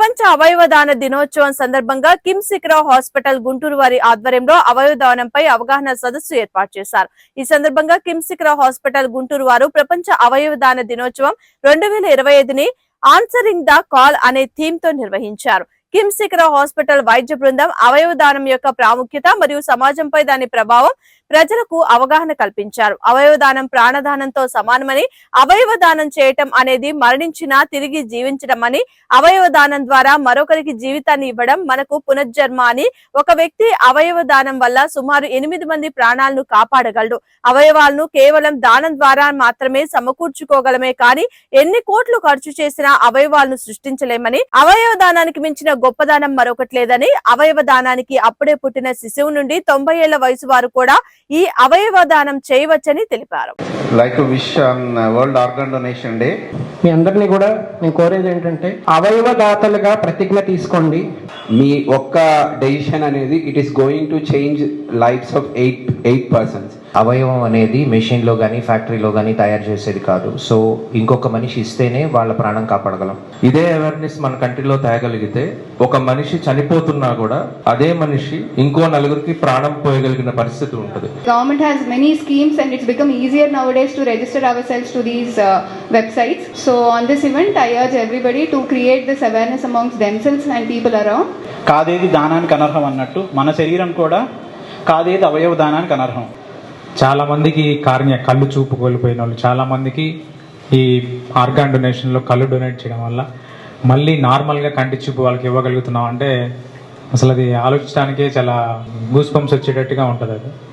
అవయవ దాన దినోత్సవం సందర్భంగా కిమ్స్ సిక్రా హాస్పిటల్ గుంటూరు వారి ఆధ్వర్యంలో అవయవ దానంపై అవగాహన సదస్సు ఏర్పాటు చేశారు. ఈ సందర్భంగా కిమ్స్ సిక్రా హాస్పిటల్ గుంటూరు వారు ప్రపంచ అవయవ దాన దినోత్సవం రెండు వేల ఇరవై ఐదుని ఆన్సరింగ్ ద కాల్ అనే థీమ్తో నిర్వహించారు. కిమ్స్ సిక్రా హాస్పిటల్ వైద్య బృందం అవయవ దానం యొక్క ప్రాముఖ్యత మరియు సమాజంపై దాని ప్రభావం ప్రజలకు అవగాహన కల్పించారు. అవయవ దానం ప్రాణదానంతో సమానమని అవయవ దానం చేయటం అనేది మరణించినా తిరిగి జీవించడం అని అవయవ దానం ద్వారా మరొకరికి జీవితాన్ని ఇవ్వడం మనకు పునర్జన్మ అని ఒక వ్యక్తి అవయవ దానం వల్ల సుమారు ఎనిమిది మంది ప్రాణాలను కాపాడగలడు. అవయవాలను కేవలం దానం ద్వారా మాత్రమే సమకూర్చుకోగలమే కానీ ఎన్ని కోట్లు ఖర్చు చేసినా అవయవాలను సృష్టించలేమని అవయవ దానానికి మించిన గొప్పదానం మరొకటి లేదని అవయవ దానానికి అప్పుడే పుట్టిన శిశువు నుండి తొంభై ఏళ్ళ వయసు వారు కూడా ఈ అవయవ దానం చేయవచ్చని తెలిపారు like to wish on uh, World Organ Donation Day. మీ అందరినీ కూడా నేను కోరేది ఏంటంటే అవయవ దాతలుగా ప్రతిజ్ఞ తీసుకోండి మీ ఒక్క డెసిషన్ అనేది it is going to change lives of eight eight persons అవయవం అనేది మెషిన్లో కానీ ఫ్యాక్టరీలో కానీ తయారు చేసేది కాదు. సో ఇంకొక మనిషి ఇస్తేనే వాళ్ళ ప్రాణం కాపాడగలం. ఇదే అవేర్నెస్ మన కంట్రీలో తేయగలిగితే ఒక మనిషి చనిపోతున్నా కూడా అదే మనిషి ఇంకో నలుగురికి ప్రాణం పోయగలిగిన పరిస్థితి ఉంటుంది. Government has many schemes and it's become easier nowadays to register ourselves to these websites so on this event I urge everybody to create this awareness amongst themselves and people around కాదేది దానానికి అనర్హం అన్నట్టు మన శరీరం కూడా కాదేది అవయవ దానానికి అనర్హం చాలామందికి కార్య కళ్ళు చూపు కోల్పోయిన వాళ్ళు చాలామందికి ఈ ఆర్గాన్ డొనేషన్లో కళ్ళు డొనేట్ చేయడం వల్ల మళ్ళీ నార్మల్గా కంటి చూపు వాళ్ళకి ఇవ్వగలుగుతున్నాం. అంటే అసలు అది ఆలోచించడానికే చాలా గూస్ పంప్స్ వచ్చేటట్టుగా ఉంటుంది అది.